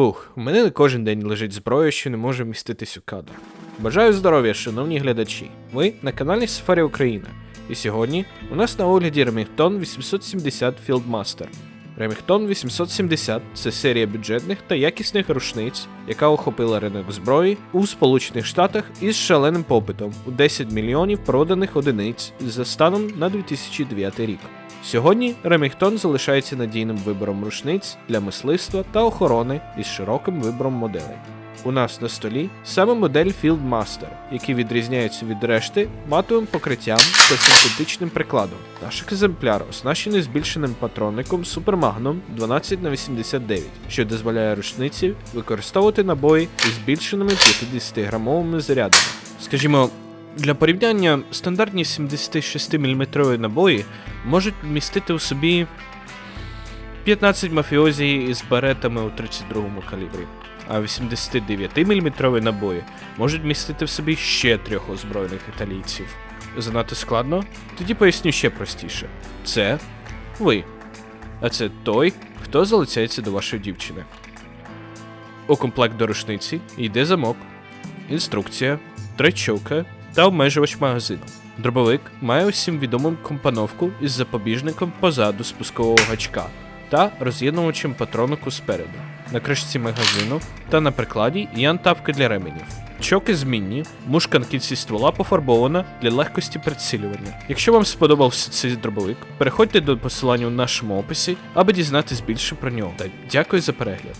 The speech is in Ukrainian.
Фух, у мене не кожен день лежить зброя, що не може вміститись у кадр. Бажаю здоров'я, шановні глядачі. Ви на каналі Сафарі Україна. І сьогодні у нас на огляді Remington 870 Fieldmaster. Remington 870 це серія бюджетних та якісних рушниць, яка охопила ринок зброї у Сполучених Штатах із шаленим попитом у 10 мільйонів проданих одиниць за станом на 2009 рік. Сьогодні Remington залишається надійним вибором рушниць для мисливства та охорони із широким вибором моделей. У нас на столі саме модель Fieldmaster, який відрізняється від решти матовим покриттям та синтетичним прикладом. Наш екземпляр оснащений збільшеним патронником Super Magnum 12х89, що дозволяє рушниці використовувати набої із збільшеними 50-грамовими зарядами. Скажімо, для порівняння стандартні 76 мм набої можуть містити у собі 15 мафіозі із баретами у 32-му калібрі, а 89 мм набої можуть містити в собі ще трьох озброєних італійців. Занадто складно? Тоді поясню ще простіше. Це ви. А це той, хто залицяється до вашої дівчини. У комплект до рушниці йде замок, інструкція, тречока та обмежувач магазину. Дробовик має усім відому компоновку із запобіжником позаду спускового гачка та роз'єднувачем патронику спереду. На кришці магазину та на прикладі є антапки для ременів. Чоки змінні, мушка на кінці ствола пофарбована для легкості прицілювання. Якщо вам сподобався цей дробовик, переходьте до посилання у нашому описі, аби дізнатись більше про нього. Та дякую за перегляд.